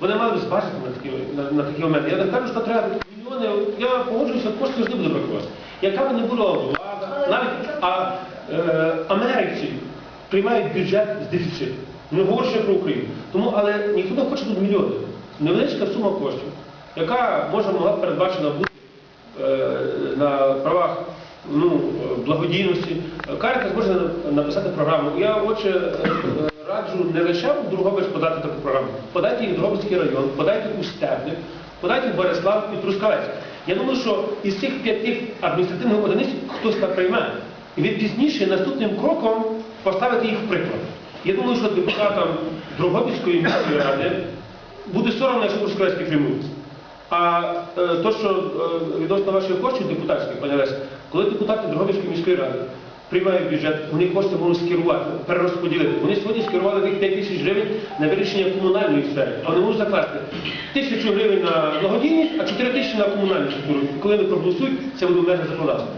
вони б збачити на такі, на, на такі моменти. Я не кажу, що треба мільйони, я погоджуюся, коштів завжди буде бракувати. Яка б не була влада, навіть а, е, Америці приймають бюджет з дефіциту. Не говорю про Україну. Тому, але ніхто не хоче тут мільйони. Невеличка сума коштів, яка може могла передбачена бути е, на правах ну, е, благодійності. Карика зможе написати програму. Я отже е, раджу не лише в Другобич подати таку програму, подайте її в Дрогобицький район, подайте у Стебник, подайте в Борислав і Трускавець. Я думаю, що із цих п'яти адміністративних одиниць хтось так прийме. І від пізніше наступним кроком поставити їх в приклад. Я думаю, що депутатам Дрогобицької міської ради буде соромно, якщо Трускавець підтримується. А е, то, що е, відносно ваших коштів депутатських, пані Леся, коли депутати Дрогобицької міської ради приймають бюджет, вони кошти можуть скерувати, перерозподілити. Вони сьогодні скерували тих 5 тисяч гривень на вирішення комунальної сфери, а вони можуть закласти тисячу гривень на благодійність, а 4 тисячі на комунальну структуру. Коли вони проголосують, це буде в межах законодавства.